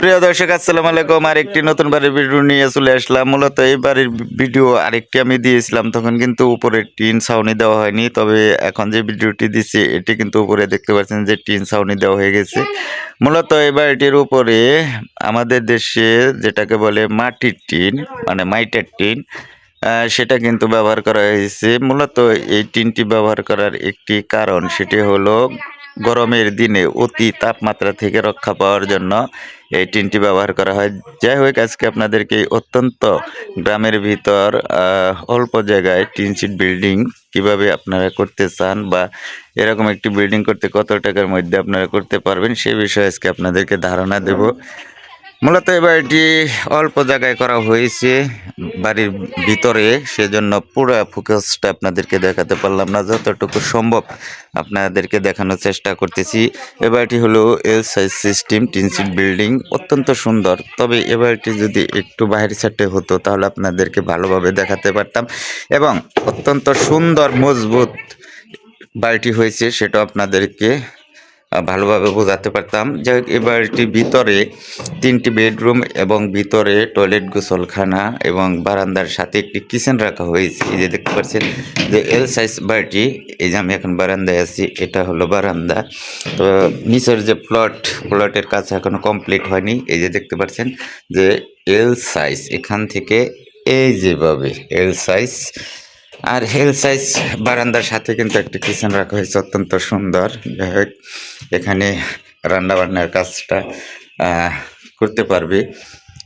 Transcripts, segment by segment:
প্রিয় দর্শক, আসসালামু আলাইকুম। আর একটি নতুন বাড়ির ভিডিও নিয়ে চলে আসলাম। মূলত এই বাড়ির ভিডিও আরেকটি আমি দিয়েছিলাম, তখন কিন্তু উপরে টিন ছাউনি দেওয়া হয়নি। তবে এখন যে ভিডিওটি দিচ্ছি, এটি কিন্তু উপরে দেখতে পাচ্ছেন যে টিন ছাউনি দেওয়া হয়ে গেছে। মূলত এই বাড়িটির উপরে আমাদের দেশে যেটাকে বলে মাটির টিন মানে মাইটের টিন সেটা কিন্তু ব্যবহার করা হয়েছে। মূলত এই টিনটি ব্যবহার করার একটি কারণ, সেটি হলো গরমের দিনে অতি তাপমাত্রা থেকে রক্ষা পাওয়ার জন্য এই টিনটি ব্যবহার করা হয়। যাই হোক, আজকে আপনাদেরকে অত্যন্ত গ্রামের ভিতর অল্প জায়গায় টিন শিট বিল্ডিং কীভাবে আপনারা করতে চান বা এরকম একটি বিল্ডিং করতে কত টাকার মধ্যে আপনারা করতে পারবেন সে বিষয়ে আজকে আপনাদেরকে ধারণা দেব। মূলত এই বাড়িটি অল্প জায়গায় করা হয়েছে। বাড়ির ভিতরে, সেজন্য পুরো ফোকাসটা আপনাদেরকে দেখাতে পারলাম না, যতটুকু সম্ভব আপনাদেরকে দেখানোর চেষ্টা করতেছি। এ বাড়িটি হলো L size system tin sheet building অত্যন্ত সুন্দর। তবে এ বাড়িটি যদি একটু বাইরের সাইডে হতো, তাহলে আপনাদেরকে ভালোভাবে দেখাতে পারতাম। এবং অত্যন্ত সুন্দর, মজবুত বাড়িটি হয়েছে সেটা আপনাদেরকে ভালোভাবে বোঝাতে পারতাম। যাই হোক বাড়িটির ভিতরে তিনটি বেডরুম এবং ভিতরে টয়লেট গোসলখানা এবং বারান্দার সাথে একটি কিচেন রাখা হয়েছে। এই যে দেখতে পাচ্ছেন যে এল সাইজ বাড়িটি, এই যে আমি এখন বারান্দায় আছি, এটা হলো বারান্দা। তো নিচের যে প্লট, প্লটের কাজ এখনও কমপ্লিট হয়নি। এই যে দেখতে পাচ্ছেন যে এল সাইজ, এখান থেকে এই যেভাবে এল সাইজ আর হেল সাইজ বারান্দার সাথে কিন্তু একটা কিচেন রাখা হয়েছে, অত্যন্ত সুন্দর। যাই এখানে রান্নাবান্নার কাজটা করতে পারবে।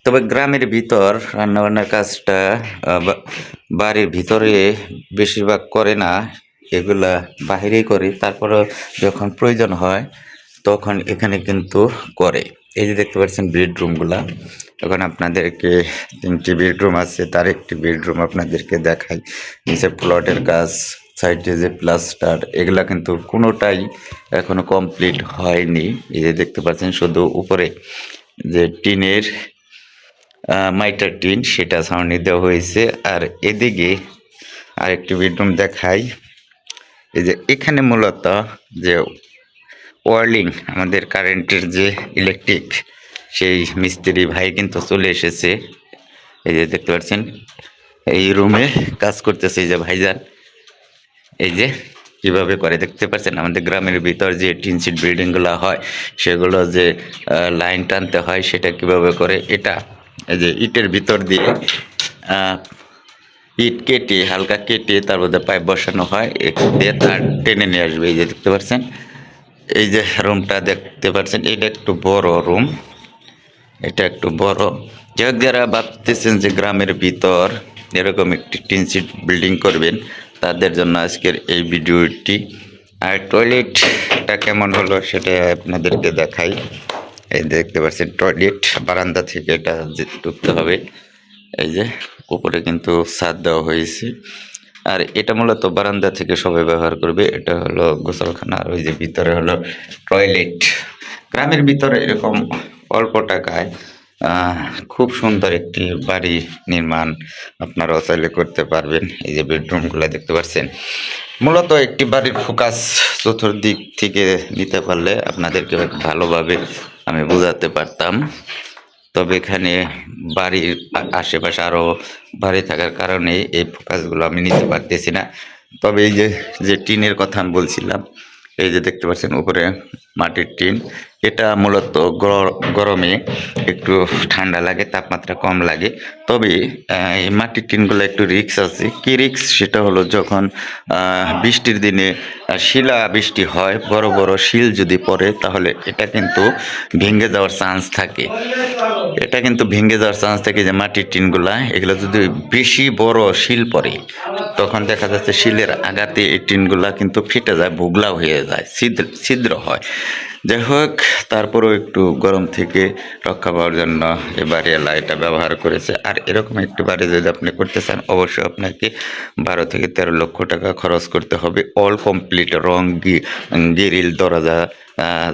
তবে গ্রামের ভিতর রান্নাবান্নার কাজটা বাড়ির ভিতরে বেশিরভাগ করে না, এগুলা বাহিরেই করে। তারপরে যখন প্রয়োজন হয়, তখন এখানে কিন্তু করে। এই যে দেখতে পাচ্ছেন বেডরুমগুলা এখন আপনাদেরকে তিনটি বেডরুম আছে, তার একটি বেডরুম আপনাদেরকে দেখাই। নিচে প্লটের কাজ, সাইডে যে প্লাস্টার, এগুলা কিন্তু কোনোটাই এখনও কমপ্লিট হয়নি। এই যে দেখতে পাচ্ছেন, শুধু উপরে যে টিনের মাইটার টিন, সেটা ছাউনি দেওয়া হয়েছে। আর এদিকে আরেকটি বেডরুম দেখাই। এই যে এখানে মূলত যে ওয়ার্লিং, আমাদের কারেন্টের যে ইলেকট্রিক সেই মিস্ত্রি ভাই কিন্তু চলে এসেছে। এই যে দেখতে পাচ্ছেন, এই রুমে কাজ করতেছে এই যে ভাইজান। এই যে কীভাবে করে দেখতে পাচ্ছেন, আমাদের গ্রামের ভিতর যে টিন সিট বিল্ডিংগুলো হয়, সেগুলো যে লাইন টানতে হয়, সেটা কীভাবে করে, এটা এই যে ইটের ভিতর দিয়ে ইট কেটে, হালকা কেটে তার মধ্যে পাইপ বসানো হয় তার টেনে নিয়ে আসবে, এই যে দেখতে পাচ্ছেন। এই যে রুমটা দেখতে পাচ্ছেন, এটা একটু বড় রুম। এটা একটু বড়। যাই যারা ভাবতেছেন যে গ্রামের ভিতর এরকম একটি টিনসিট বিল্ডিং করবেন, তাদের জন্য আজকের এই ভিডিওটি। আর টয়লেটটা কেমন হলো সেটা আপনাদেরকে দেখাই। এই দেখতে পাচ্ছেন, টয়লেট বারান্দা থেকে এটা ঢুকতে হবে। এই যে উপরে কিন্তু ছাদ দেওয়া হয়েছে। আর এটা মূলত বারান্দা থেকে সবাই ব্যবহার করবে, এটা হলো গোসলখানা। আর ওই যে ভিতরে হলো টয়লেট। গ্রামের ভিতরে এরকম অল্প টাকায় খুব সুন্দর একটি বাড়ি নির্মাণ আপনারাও চাইলে করতে পারবেন। এই যে বেডরুমগুলো দেখতে পাচ্ছেন। মূলত একটি বাড়ির ফোকাস চতুর্দিক থেকে নিতে পারলে আপনাদেরকে ভালোভাবে আমি বোঝাতে পারতাম। তবে এখানে বাড়ির আশেপাশে আরও বাড়ি থাকার কারণে এই ফোকাসগুলো আমি নিতে পারতেছি না। তবে এই যে যে টিনের কথা আমি বলছিলাম, এই যে দেখতে পাচ্ছেন উপরে মাটির টিন। এটা মূলত গর- গরমে একটু ঠান্ডা লাগে, তাপমাত্রা কম লাগে। তবে এই মাটির টিনগুলো একটু রিক্স আছে। কি রিক্স সেটা হলো যখন বৃষ্টির দিনে শিলা বৃষ্টি হয়, বড় বড় শিল যদি পড়ে, তাহলে এটা কিন্তু ভেঙে যাওয়ার চান্স থাকে। এটা কিন্তু ভেঙে যাওয়ার চান্স থাকে যে মাটির টিনগুলা, এগুলো যদি বেশি বড় শিল পড়ে, তখন দেখা যাচ্ছে শিলের আঘাতে এই টিনগুলা কিন্তু ফেটে যায় ভুগলা হয়ে যায়, ছিদ্র ছিদ্র হয়। যাই হোক, তারপরেও একটু গরম থেকে রক্ষা পাওয়ার জন্য এই বাড়িওয়ালা এটা ব্যবহার করেছে। আর এরকম একটি বাড়ি যদি আপনি করতে চান, অবশ্যই আপনাকে বারো থেকে তেরো লক্ষ টাকা খরচ করতে হবে। অল কমপ্লিট, রং গিরিল, দরজা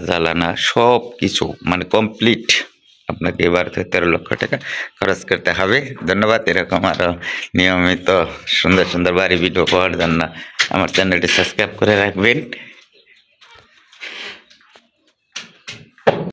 জ্বালানা সব কিছু মানে কমপ্লিট আপনাকে এবার থেকে তেরো লক্ষ টাকা খরচ করতে হবে। ধন্যবাদ, এরকম আরও নিয়মিত সুন্দর সুন্দর বাড়ি ভিডিও পাওয়ার জন্য। আমার চ্যানেলটি সাবস্ক্রাইব করে রাখবেন।